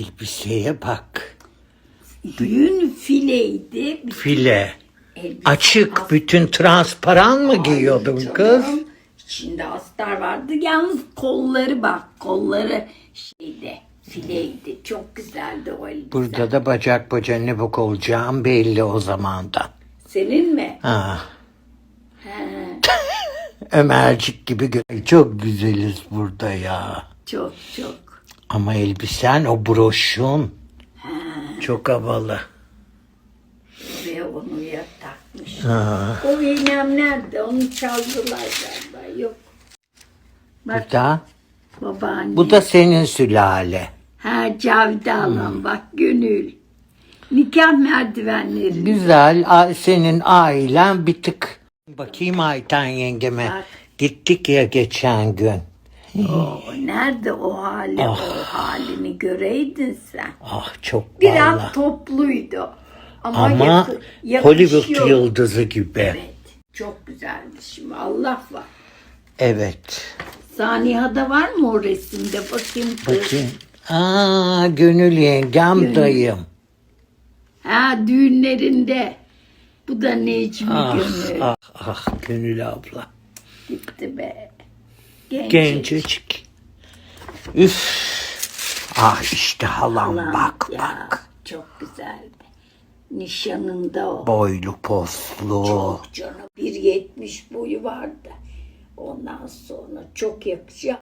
Elbiseye bak. Yün fileydi. Bir File. elbise Açık, as- bütün transparan mı giyiyordun canım. kız? İçinde astar vardı. Yalnız kolları bak. Kolları şeydi. Fileydi. Çok güzeldi o elbise. Burada da bacak bacağı ne bok olacağım belli o zamandan. Senin mi? Ha. Ömercik gibi gö- çok güzeliz burada ya. Çok çok. Ama elbisen o broşun çok havalı. Ve onu ya takmış. O iğnem nerede? Onu çaldılar galiba. Yok. Bak Burada. babaanne. Bu da senin sülale. Ha Cavide Alan bak Gönül. Nikah merdivenleri. Güzel. Senin ailen bir tık. Bakayım Ayten yengeme. Bak. Gittik ya geçen gün. O, nerede o hali? O halini göreydin sen. Ah çok Biraz pahalı. topluydu. Ama, Ama yakı-. Hollywood yıldızı gibi. Evet. Çok güzeldi şimdi. Allah var. evet. Saniha'da var mı o resimde? Bakayım. kız. Bakayım. Aa, gönül yengem dayım. Ha düğünlerinde. Bu da Necmi Ah, Gönül. ah, ah Gönül abla. Gitti be. Gencecik. Üf. Ah işte halam Ulan bak ya, bak. Çok güzeldi. Nişanında o. Boylu poslu. Çok canım. 1.70 boyu vardı. Ondan sonra çok yakışıyor.